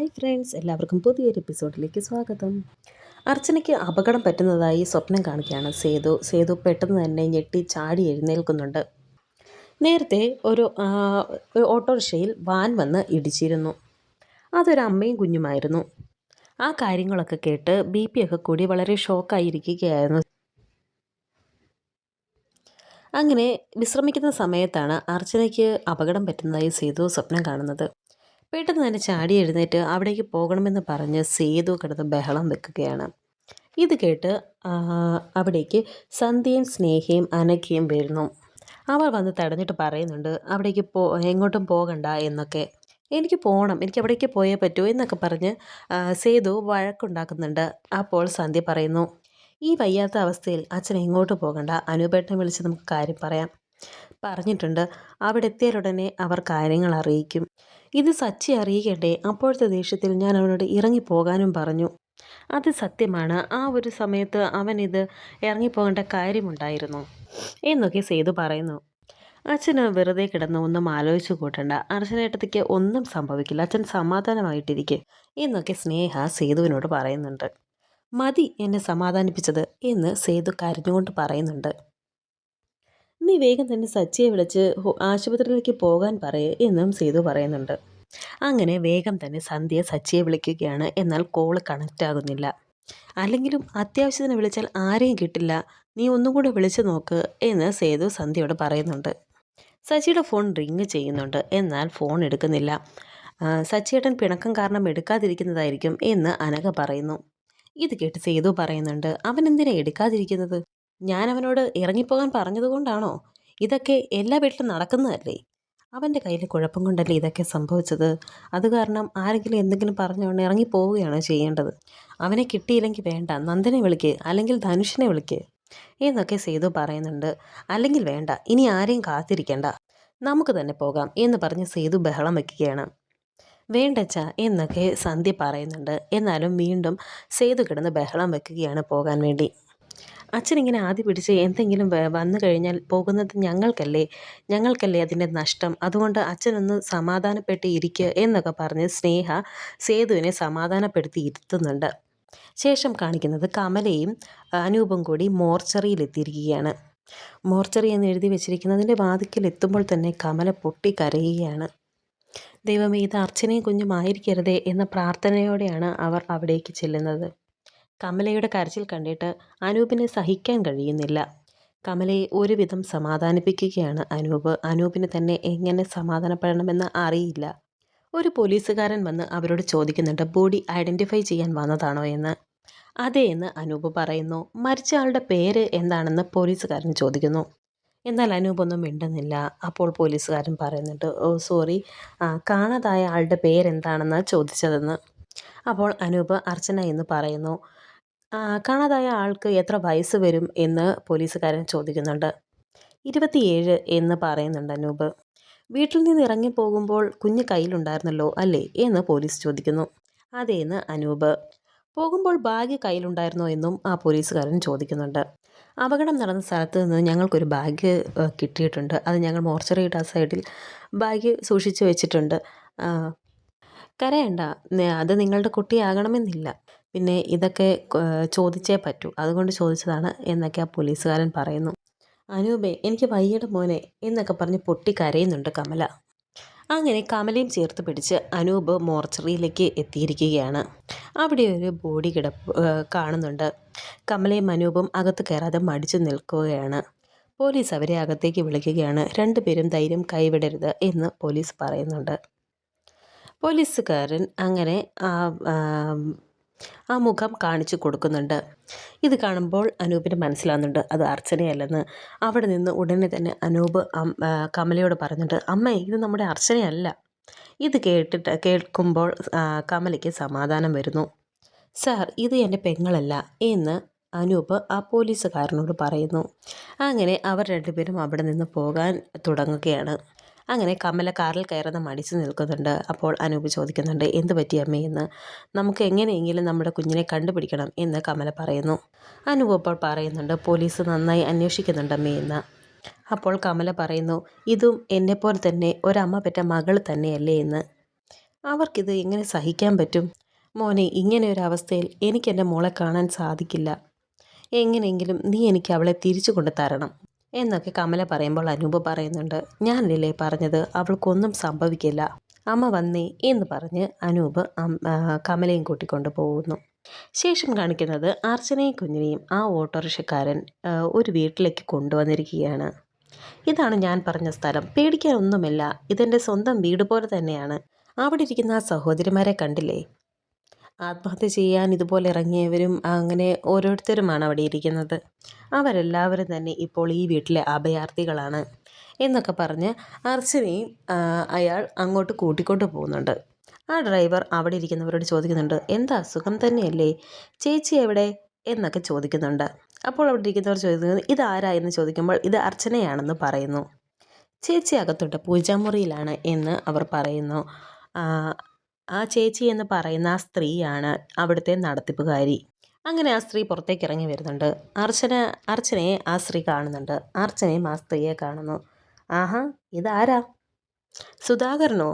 Hi friends എല്ലാവർക്കും പുതിയൊരു എപ്പിസോഡിലേക്ക് സ്വാഗതം. അർച്ചനയ്ക്ക് അപകടം പറ്റുന്നതായി സ്വപ്നം കാണുകയാണ് സേതു. സേതു പെട്ടെന്ന് തന്നെ ഞെട്ടി ചാടി എഴുന്നേൽക്കുന്നുണ്ട്. നേരത്തെ ഒരു ഓട്ടോറിക്ഷയിൽ വാൻ വന്ന് ഇടിച്ചിരുന്നു. അതൊരു അമ്മയും കുഞ്ഞുമായിരുന്നു. ആ കാര്യങ്ങളൊക്കെ കേട്ട് ബി പി ഒക്കെ കൂടി വളരെ ഷോക്കായിരിക്കുകയായിരുന്നു. അങ്ങനെ വിശ്രമിക്കുന്ന സമയത്താണ് അർച്ചനയ്ക്ക് അപകടം പറ്റുന്നതായി സേതു സ്വപ്നം കാണുന്നത്. പെട്ടെന്ന് തന്നെ ചാടി എഴുന്നേറ്റ് അവിടേക്ക് പോകണമെന്ന് പറഞ്ഞ് സേതു കിടന്ന് ബഹളം വെക്കുകയാണ്. ഇത് കേട്ട് അവിടേക്ക് സന്ധ്യയും സ്നേഹയും അനഘയും വരുന്നു. അവർ വന്ന് തടഞ്ഞിട്ട് പറയുന്നുണ്ട് അവിടേക്ക് പോ എങ്ങോട്ടും പോകണ്ട എന്നൊക്കെ. എനിക്ക് പോകണം എനിക്ക് അവിടേക്ക് പോയേ പറ്റൂ എന്നൊക്കെ പറഞ്ഞ് സേതു വഴക്കുണ്ടാക്കുന്നുണ്ട്. അപ്പോൾ സന്ധ്യ പറയുന്നു ഈ വയ്യാത്ത അവസ്ഥയിൽ അച്ഛൻ എങ്ങോട്ട് പോകണ്ട. അനുപേട്ടനെ വിളിച്ച് നമുക്ക് കാര്യം പറയാം. പറഞ്ഞിട്ടുണ്ട്. അവിടെ എത്തിയാലുടനെ അവർ കാര്യങ്ങൾ അറിയിക്കും. ഇത് സച്ചി അറിയിക്കട്ടെ. അപ്പോഴത്തെ ദേഷ്യത്തിൽ ഞാൻ അവനോട് ഇറങ്ങിപ്പോകാനും പറഞ്ഞു. അത് സത്യമാണ്. ആ ഒരു സമയത്ത് അവൻ ഇത് ഇറങ്ങിപ്പോകേണ്ട കാര്യമുണ്ടായിരുന്നു. എന്നൊക്കെ സേതു പറയുന്നു. അച്ഛന് വെറുതെ കിടന്ന് ഒന്നും ആലോചിച്ചു കൂട്ടണ്ട. അർച്ചനേട്ടത്തിക്ക് ഒന്നും സംഭവിക്കില്ല. അച്ഛൻ സമാധാനമായിട്ടിരിക്കും. എന്നൊക്കെ സ്നേഹ സേതുവിനോട് പറയുന്നുണ്ട്. മതി എന്നെ സമാധാനിപ്പിച്ചത് എന്ന് സേതു കരഞ്ഞുകൊണ്ട് പറയുന്നുണ്ട്. നീ വേഗം തന്നെ സച്ചിയെ വിളിച്ച് ആശുപത്രിയിലേക്ക് പോകാൻ പറയേ എന്നും സേതു പറയുന്നുണ്ട്. അങ്ങനെ വേഗം തന്നെ സന്ധ്യ സച്ചിയെ വിളിക്കുകയാണ്. എന്നാൽ കോൾ കണക്റ്റ് ആകുന്നില്ല. അല്ലെങ്കിലും അത്യാവശ്യത്തിന് വിളിച്ചാൽ ആരെയും കിട്ടില്ല. നീ ഒന്നും കൂടെ വിളിച്ചു നോക്ക് എന്ന് സേതു സന്ധ്യയോട് പറയുന്നുണ്ട്. സച്ചിയുടെ ഫോൺ റിങ് ചെയ്യുന്നുണ്ട്. എന്നാൽ ഫോൺ എടുക്കുന്നില്ല. സച്ചിയേട്ടൻ പിണക്കം കാരണം എടുക്കാതിരിക്കുന്നതായിരിക്കും എന്ന് അനഘ പറയുന്നു. ഇത് കേട്ട് സേതു പറയുന്നുണ്ട്. അവൻ എന്തിനാ എടുക്കാതിരിക്കുന്നത്? ഞാൻ അവനോട് ഇറങ്ങിപ്പോകാൻ പറഞ്ഞതുകൊണ്ടാണോ? ഇതൊക്കെ എല്ലാ വീട്ടിലും നടക്കുന്നതല്ലേ? അവന്റെ കയ്യിൽ കുഴപ്പം കൊണ്ടല്ലേ ഇതൊക്കെ സംഭവിച്ചത്? അത് കാരണം ആരെങ്കിലും എന്തെങ്കിലും പറഞ്ഞുകൊണ്ട് ഇറങ്ങി പോവുകയാണ് ചെയ്യേണ്ടത്. അവനെ കിട്ടിയില്ലെങ്കിൽ വേണ്ട നന്ദനെ വിളിക്ക് അല്ലെങ്കിൽ ധനുഷിനെ വിളിക്ക് എന്നൊക്കെ സേതു പറയുന്നുണ്ട്. അല്ലെങ്കിൽ വേണ്ട ഇനി ആരെയും കാത്തിരിക്കേണ്ട. നമുക്ക് തന്നെ പോകാം എന്ന് പറഞ്ഞ് സേതു ബഹളം വയ്ക്കുകയാണ് വേണ്ടച്ച എന്നൊക്കെ സന്ധ്യ പറയുന്നുണ്ട്. എന്നാലും വീണ്ടും സേതു കിടന്ന് ബഹളം വെക്കുകയാണ് പോകാൻ വേണ്ടി. അച്ഛനിങ്ങനെ ആദ്യം പിടിച്ച് എന്തെങ്കിലും വന്നു കഴിഞ്ഞാൽ പോകുന്നത് ഞങ്ങൾക്കല്ലേ? ഞങ്ങൾക്കല്ലേ അതിന്റെ നഷ്ടം? അതുകൊണ്ട് അച്ഛനൊന്ന് സമാധാനപ്പെട്ട് ഇരിക്കുക എന്നൊക്കെ പറഞ്ഞ് സ്നേഹ സേതുവിനെ സമാധാനപ്പെടുത്തി ഇരുത്തുന്നുണ്ട്. ശേഷം കാണിക്കുന്നത് കമലയും അനൂപും കൂടി മോർച്ചറിയിലെത്തിയിരിക്കുകയാണ്. മോർച്ചറി എന്ന് എഴുതി വെച്ചിരിക്കുന്നതിന്റെ വാതിക്കൽ എത്തുമ്പോൾ തന്നെ കമല പൊട്ടി കരയുകയാണ് ദൈവമേ ഇത് അർച്ചനയും കുഞ്ഞും ആയിരിക്കരുതേ എന്ന പ്രാർത്ഥനയോടെയാണ് അവർ അവിടേക്ക് ചെല്ലുന്നത്. കമലയുടെ കരച്ചിൽ കണ്ടിട്ട് അനൂപിനെ സഹിക്കാൻ കഴിയുന്നില്ല. കമലയെ ഒരുവിധം സമാധാനിപ്പിക്കുകയാണ് അനൂപ്. അനൂപിന് തന്നെ എങ്ങനെ സമാധാനപ്പെടണമെന്ന് അറിയില്ല. ഒരു പോലീസുകാരൻ വന്ന് അവരോട് ചോദിക്കുന്നുണ്ട് ബോഡി ഐഡന്റിഫൈ ചെയ്യാൻ വന്നതാണോ എന്ന്? അതെ എന്ന് അനൂപ് പറയുന്നു. മരിച്ച ആളുടെ പേര് എന്താണെന്ന് പോലീസുകാരൻ ചോദിക്കുന്നു. എന്നാൽ അനൂപ് ഒന്നും മിണ്ടുന്നില്ല. അപ്പോൾ പോലീസുകാരൻ പറയുന്നുണ്ട് ഓ സോറി. കാണാതായ ആളുടെ പേരെന്താണെന്ന് ചോദിച്ചതെന്ന്. അപ്പോൾ അനൂപ് അർച്ചന എന്ന് പറയുന്നു കാണാതായ ആൾക്ക് എത്ര വയസ്സ് വരും എന്ന് പോലീസുകാരൻ ചോദിക്കുന്നുണ്ട്. ഇരുപത്തിയേഴ് എന്ന് പറയുന്നുണ്ട് അനൂപ്. വീട്ടിൽ നിന്ന് ഇറങ്ങി പോകുമ്പോൾ കുഞ്ഞ് കയ്യിലുണ്ടായിരുന്നല്ലോ അല്ലേ എന്ന് പോലീസ് ചോദിക്കുന്നു. അതെ എന്ന് അനൂപ്. പോകുമ്പോൾ ബാഗ് കയ്യിലുണ്ടായിരുന്നോ എന്നും ആ പോലീസുകാരൻ ചോദിക്കുന്നുണ്ട്. അപകടം നടന്ന സ്ഥലത്ത് നിന്ന് ഞങ്ങൾക്കൊരു ബാഗ് കിട്ടിയിട്ടുണ്ട്. അത് ഞങ്ങൾ മോർച്ചറിയുടെ ആ സൈഡിൽ ബാഗ് സൂക്ഷിച്ചു വെച്ചിട്ടുണ്ട്. കരയണ്ട. അത് നിങ്ങളുടെ കുട്ടിയാകണമെന്നില്ല. പിന്നെ ഇതൊക്കെ ചോദിച്ചേ പറ്റൂ. അതുകൊണ്ട് ചോദിച്ചതാണ് എന്നൊക്കെ ആ പോലീസുകാരൻ പറയുന്നു. അനൂപേ എനിക്ക് വയ്യട മോനെ എന്നൊക്കെ പറഞ്ഞ് പൊട്ടി കരയുന്നുണ്ട് കമല. അങ്ങനെ കമലയും ചേർത്ത് പിടിച്ച് അനൂപ് മോർച്ചറിയിലേക്ക് എത്തിയിരിക്കുകയാണ്. അവിടെ ഒരു ബോഡി കിടപ്പ് കാണുന്നുണ്ട്. കമലയും അനൂപും അകത്ത് കയറാതെ മടിച്ചു നിൽക്കുകയാണ്. പോലീസ് അവരെ അകത്തേക്ക് വിളിക്കുകയാണ്. രണ്ടുപേരും ധൈര്യം കൈവിടരുത് എന്ന് പോലീസ് പറയുന്നുണ്ട്. പോലീസുകാരൻ അങ്ങനെ ആ മുഖം കാണിച്ചു കൊടുക്കുന്നുണ്ട്. ഇത് കാണുമ്പോൾ അനൂപിന് മനസ്സിലാവുന്നുണ്ട് അത് അർച്ചനയല്ലെന്ന്. അവിടെ നിന്ന് ഉടനെ തന്നെ അനൂപ് കമലയോട് പറഞ്ഞിട്ട് അമ്മേ ഇത് നമ്മുടെ അർച്ചനയല്ല. ഇത് കേട്ടിട്ട് കേൾക്കുമ്പോൾ കമലയ്ക്ക് സമാധാനം വരുന്നു. സാർ ഇത് എന്റെ പെങ്ങളല്ല എന്ന് അനൂപ് ആ പോലീസുകാരനോട് പറയുന്നു. അങ്ങനെ അവർ രണ്ടുപേരും അവിടെ നിന്ന് പോകാൻ തുടങ്ങുകയാണ്. അങ്ങനെ കമല കാറിൽ കയറുന്ന മടിച്ച് നിൽക്കുന്നുണ്ട്. അപ്പോൾ അനൂപ് ചോദിക്കുന്നുണ്ട് എന്ത് പറ്റി അമ്മയെന്ന് നമുക്ക് എങ്ങനെയെങ്കിലും നമ്മുടെ കുഞ്ഞിനെ കണ്ടുപിടിക്കണം എന്ന് കമല പറയുന്നു. അനൂപ് അപ്പോൾ പറയുന്നുണ്ട് പോലീസ് നന്നായി അന്വേഷിക്കുന്നുണ്ട് അമ്മയെന്ന് അപ്പോൾ കമല പറയുന്നു ഇതും എന്നെപ്പോലെ തന്നെ ഒരമ്മ പെറ്റ മകൾ തന്നെയല്ലേ എന്ന്. അവർക്കിത് എങ്ങനെ സഹിക്കാൻ പറ്റും? മോനെ ഇങ്ങനെ ഒരു അവസ്ഥയിൽ എനിക്ക് മോളെ കാണാൻ സാധിക്കില്ല. എങ്ങനെയെങ്കിലും നീ എനിക്ക് അവളെ തിരിച്ചു കൊണ്ടു തരണം എന്നൊക്കെ കമല പറയുമ്പോൾ അനൂപ് പറയുന്നുണ്ട്. ഞാനല്ലേ പറഞ്ഞത്? അവൾക്കൊന്നും സംഭവിക്കില്ല. അമ്മ വന്നേ എന്ന് പറഞ്ഞ് അനൂപ് കമലയും കൂട്ടിക്കൊണ്ട് പോകുന്നു. ശേഷം കാണിക്കുന്നത് അർച്ചനയും കുഞ്ഞിനെയും ആ ഓട്ടോറിക്ഷക്കാരൻ ഒരു വീട്ടിലേക്ക് കൊണ്ടുവന്നിരിക്കുകയാണ്. ഇതാണ് ഞാൻ പറഞ്ഞ സ്ഥലം. പേടിക്കാനൊന്നുമില്ല. ഇതെന്റെ സ്വന്തം വീട് പോലെ തന്നെയാണ്. അവിടെ ഇരിക്കുന്ന ആ സഹോദരിമാരെ കണ്ടില്ലേ? ആത്മഹത്യ ചെയ്യാൻ ഇതുപോലെ ഇറങ്ങിയവരും അങ്ങനെ ഓരോരുത്തരുമാണ് അവിടെ ഇരിക്കുന്നത്. അവരെല്ലാവരും തന്നെ ഇപ്പോൾ ഈ വീട്ടിലെ അഭയാർത്ഥികളാണ് എന്നൊക്കെ പറഞ്ഞ് അർച്ചനയും അയാൾ അങ്ങോട്ട് കൂട്ടിക്കൊണ്ട് പോകുന്നുണ്ട്. ആ ഡ്രൈവർ അവിടെ ഇരിക്കുന്നവരോട് ചോദിക്കുന്നുണ്ട് എന്താ സുഖം തന്നെയല്ലേ? ചേച്ചി എവിടെ? എന്നൊക്കെ ചോദിക്കുന്നുണ്ട്. അപ്പോൾ അവിടെ ഇരിക്കുന്നവർ ചോദിക്കുന്നത് ഇതാരാ എന്ന് ചോദിക്കുമ്പോൾ ഇത് അർച്ചനയാണെന്ന് പറയുന്നു. ചേച്ചി അകത്തുണ്ട് പൂജാമുറിയിലാണ് എന്ന് അവർ പറയുന്നു. ആ ചേച്ചി എന്ന് പറയുന്ന ആ സ്ത്രീയാണ് അവിടുത്തെ നടത്തിപ്പുകാരി. അങ്ങനെ ആ സ്ത്രീ പുറത്തേക്ക് ഇറങ്ങി വരുന്നുണ്ട്. അർച്ചന അർച്ചനയെ ആ സ്ത്രീ കാണുന്നുണ്ട്. അർച്ചനയും ആ സ്ത്രീയെ കാണുന്നു. ആഹാ ഇതാരാ? സുധാകരനോ?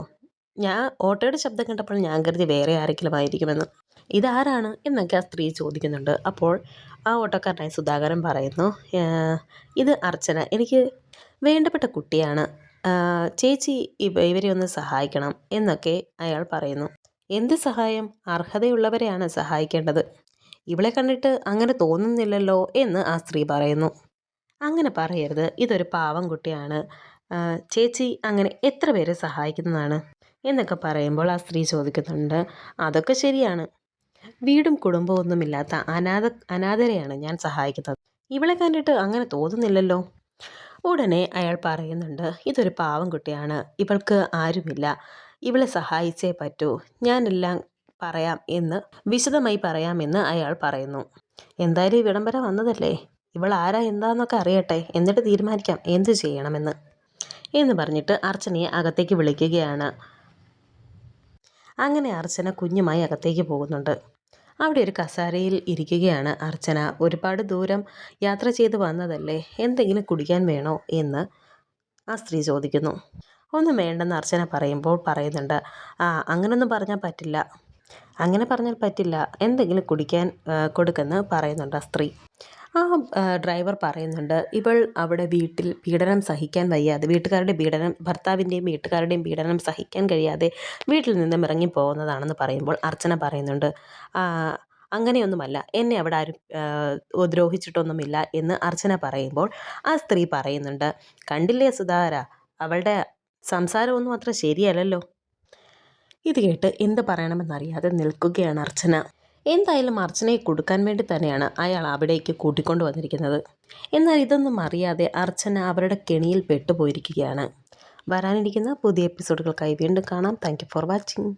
ഞാൻ ഓട്ടോയുടെ ശബ്ദം കണ്ടപ്പോൾ ഞാൻ കരുതി വേറെ ആരെങ്കിലും ആയിരിക്കുമെന്ന്. ഇതാരാണ് എന്നൊക്കെ ആ സ്ത്രീ ചോദിക്കുന്നുണ്ട്. അപ്പോൾ ആ ഓട്ടോക്കാരനായ സുധാകരൻ പറയുന്നു ഇത് അർച്ചന. എനിക്ക് വേണ്ടപ്പെട്ട കുട്ടിയാണ്. ചേച്ചി ഇവരെ ഒന്ന് സഹായിക്കണം എന്നൊക്കെ അയാൾ പറയുന്നു. എന്ത് സഹായം? അർഹതയുള്ളവരെയാണ് സഹായിക്കേണ്ടത്. ഇവളെ കണ്ടിട്ട് അങ്ങനെ തോന്നുന്നില്ലല്ലോ എന്ന് ആ സ്ത്രീ പറയുന്നു. അങ്ങനെ പറയരുത്. ഇതൊരു പാവം കുട്ടിയാണ്. ചേച്ചി അങ്ങനെ എത്ര പേരെ സഹായിക്കുന്നതാണ്? എന്നൊക്കെ പറയുമ്പോൾ ആ സ്ത്രീ ചോദിക്കുന്നുണ്ട്. അതൊക്കെ ശരിയാണ്. വീടും കുടുംബവും ഒന്നുമില്ലാത്ത അനാഥ അനാഥരെയാണ് ഞാൻ സഹായിക്കുന്നത്. ഇവളെ കണ്ടിട്ട് അങ്ങനെ തോന്നുന്നില്ലല്ലോ? ഉടനെ അയാൾ പറയുന്നുണ്ട് ഇതൊരു പാവം കുട്ടിയാണ്. ഇവൾക്ക് ആരുമില്ല. ഇവളെ സഹായിച്ചേ പറ്റൂ. ഞാനെല്ലാം പറയാം എന്ന് വിശദമായി പറയാമെന്ന് അയാൾ പറയുന്നു. എന്തായാലും വരെ വന്നതല്ലേ? ഇവൾ ആരാ എന്താന്നൊക്കെ അറിയട്ടെ. എന്നിട്ട് തീരുമാനിക്കാം. എന്ത് ചെയ്യണമെന്ന്. എന്ന് പറഞ്ഞിട്ട് അർച്ചനയെ അകത്തേക്ക് വിളിക്കുകയാണ്. അങ്ങനെ അർച്ചന കുഞ്ഞുമായി അകത്തേക്ക് പോകുന്നുണ്ട്. അവിടെ ഒരു കസാരയിൽ ഇരിക്കുകയാണ് അർച്ചന. ഒരുപാട് ദൂരം യാത്ര ചെയ്ത് വന്നതല്ലേ? എന്തെങ്കിലും കുടിക്കാൻ വേണോ എന്ന് ആ സ്ത്രീ ചോദിക്കുന്നു. ഒന്നും വേണ്ടെന്ന് അർച്ചന പറയുമ്പോൾ പറയുന്നുണ്ട്. ആ അങ്ങനൊന്നും പറഞ്ഞാൽ പറ്റില്ല. അങ്ങനെ പറഞ്ഞാൽ പറ്റില്ല. എന്തെങ്കിലും കുടിക്കാൻ കൊടുക്കെന്ന് പറയുന്നുണ്ട് ആ സ്ത്രീ. ആ ഡ്രൈവർ പറയുന്നുണ്ട് ഇവൾ അവിടെ വീട്ടിൽ പീഡനം സഹിക്കാൻ വയ്യാതെ വീട്ടുകാരുടെ പീഡനം ഭർത്താവിന്റെയും വീട്ടുകാരുടെയും പീഡനം സഹിക്കാൻ കഴിയാതെ വീട്ടിൽ നിന്നും ഇറങ്ങി പോകുന്നതാണെന്ന് പറയുമ്പോൾ അർച്ചന പറയുന്നുണ്ട്. അങ്ങനെയൊന്നുമല്ല എന്നെ അവിടെ ആരും ഉപദ്രോഹിച്ചിട്ടൊന്നുമില്ല എന്ന് അർച്ചന പറയുമ്പോൾ ആ സ്ത്രീ പറയുന്നുണ്ട് കണ്ടില്ലേ സുധാര അവളുടെ സംസാരമൊന്നും അത്ര ശരിയല്ലല്ലോ? ഇത് കേട്ട് എന്ത് പറയണമെന്നറിയാതെ നിൽക്കുകയാണ് അർച്ചന. എന്തായാലും അർച്ചനയെ കൊടുക്കാൻ വേണ്ടി തന്നെയാണ് അയാൾ അവിടേക്ക് കൂട്ടിക്കൊണ്ടു വന്നിരിക്കുന്നത്. എന്നാൽ ഇതൊന്നും അറിയാതെ അർച്ചന അവരുടെ കെണിയിൽ പെട്ടുപോയിരിക്കുകയാണ്. വരാനിരിക്കുന്ന പുതിയ എപ്പിസോഡുകൾക്കായി വീണ്ടും കാണാം. Thank for watching